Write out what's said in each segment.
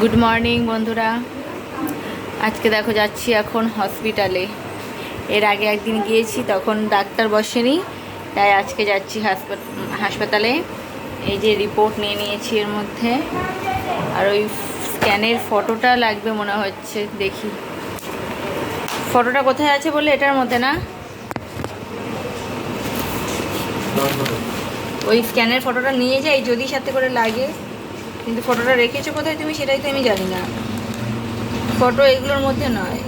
Good morning বন্ধুরা। আজকে দেখো, যাচ্ছি এখন হসপিটালে এর আগে একদিন গিয়েছি, তখন ডাক্তার বসেনি। তাই আজকে যাচ্ছি হাসপাত- হাসপাতালে। এই যে রিপোর্ট নিয়ে নিয়েছি এর মধ্যে। আর ওই স্ক্যানের ফটোটা লাগবে মনে হচ্ছে, দেখি। ফটোটা কোথায় আছে বলে? এটার মধ্যে না? ওই স্ক্যানের ফটোটা নিয়ে যাই, যদি সাথে করে লাগে। কিন্তু ফটোটা রেখেছো কোথায় তুমি সেটাই তো আমি জানি না। ফটো এগুলোর মধ্যে নয়।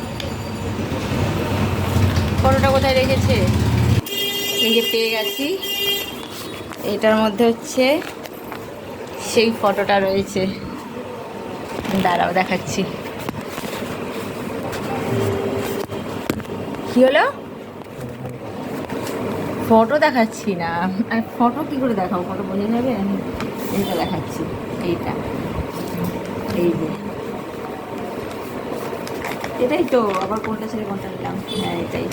ফটোটা কোথায় রেখেছে? এই যে পেয়ে গেছি। এটার মধ্যে হচ্ছে সেই ফটোটা রয়েছে। দাঁড়াও, দেখাচ্ছি। কি হলো? ফটো দেখাচ্ছি না। আর ফটো কি করে দেখাবো? ফটো বোঝা যাবে আমি এটা দেখাচ্ছি। এইটা। এই যে। এটাই তো, আবার কোনটা ছেড়ে কোনটা নিলাম। হ্যাঁ এটাই।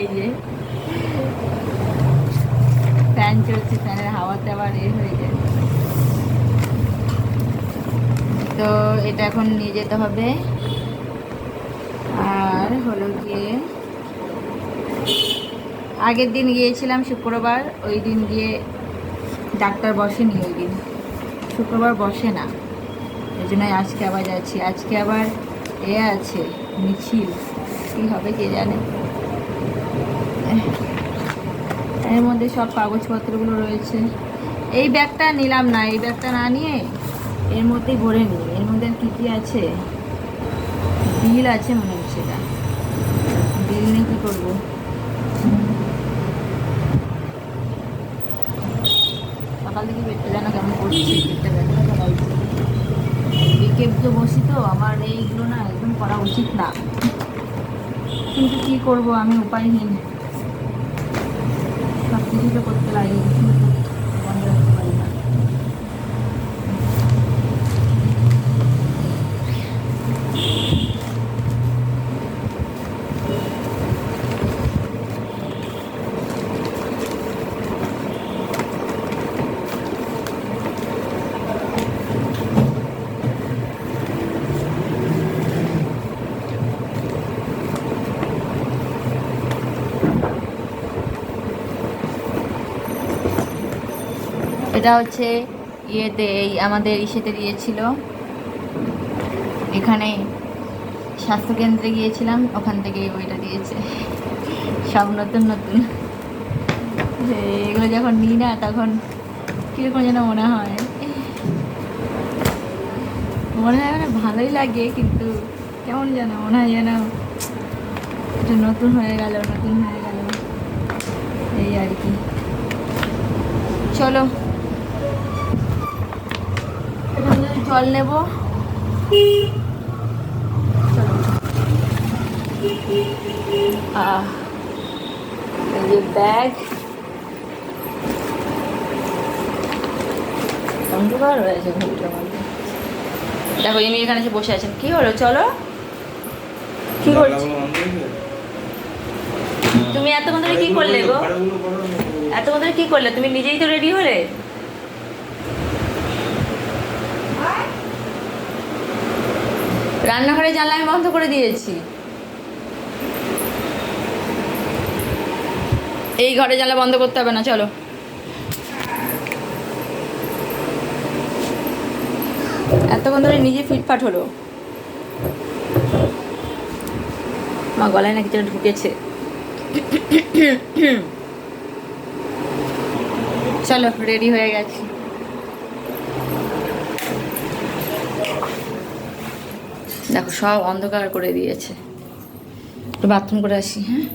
এই যে। ফ্যান চলছে, ফ্যানের হাওয়াতে আবার এ হয়ে যায়। তো এটা এখন নিয়ে যেতে হবে। আর হলো গিয়ে, আগের দিন গিয়েছিলাম শুক্রবার, ওই দিন গিয়ে ডাক্তার বসেনি ওই দিন। শুক্রবার বসে না। ওই জন্যই আজকে আবার যাচ্ছি। আজকে আবার এ আছে, মিছিল। কী হবে কে জানে? এর মধ্যে সব কাগজপত্রগুলো রয়েছে। এই ব্যাগটা নিলাম না, এই ব্যাগটা না নিয়ে এর মধ্যেই ভরে নিই। এর মধ্যে আর কী কী আছে? বিল আছে মনে হচ্ছে এটা। বিল নিয়ে কী করব? বিকে তো বসি তো, আমার এইগুলো না একদম করা উচিত না। কিন্তু কী করব, আমি উপায়হীন। সব কিছু তো করতে লাগে কিছু তো বন্ধ রাখতে পারি না এটা হচ্ছে ইয়েতে, এই আমাদের ইসেতে দিয়েছিল এখানে স্বাস্থ্যকেন্দ্রে গিয়েছিলাম, ওখান থেকে বইটা দিয়েছে। সব নতুন নতুন। এগুলো যখন নিই না, তখন কীরকম যেন মনে হয়। মনে হয় মানে ভালোই লাগে, কিন্তু কেমন যেন, মনে হয় যেন নতুন হয়ে গেল, নতুন হয়ে গেল। এই আর কি। চলো এখান থেকে জল নেব। এই যে ব্যাগ। অন্ধকার হয়েছে ঘুমটার মধ্যে দেখো এমনি এখানে এসে বসে আছেন। কি হলো? চলো। কি করছ তুমি এতক্ষণ ধরে কি করলে গো? এতক্ষণ ধরে কি করলে? তুমি নিজেই তো রেডি হলে? রান্নাঘরে জানলা আমি বন্ধ করে দিয়েছি। এই ঘরে জানলা বন্ধ করতে হবে না, চলো। এতক্ষণ ধরে নিজে ফিটফাট হলো। মা গলায় না কিছু ঢুকেছে। চলো রেডি হয়ে গেছি। দেখো সব অন্ধকার করে দিয়েছে। একটু বাথরুম করে আসি হ্যাঁ?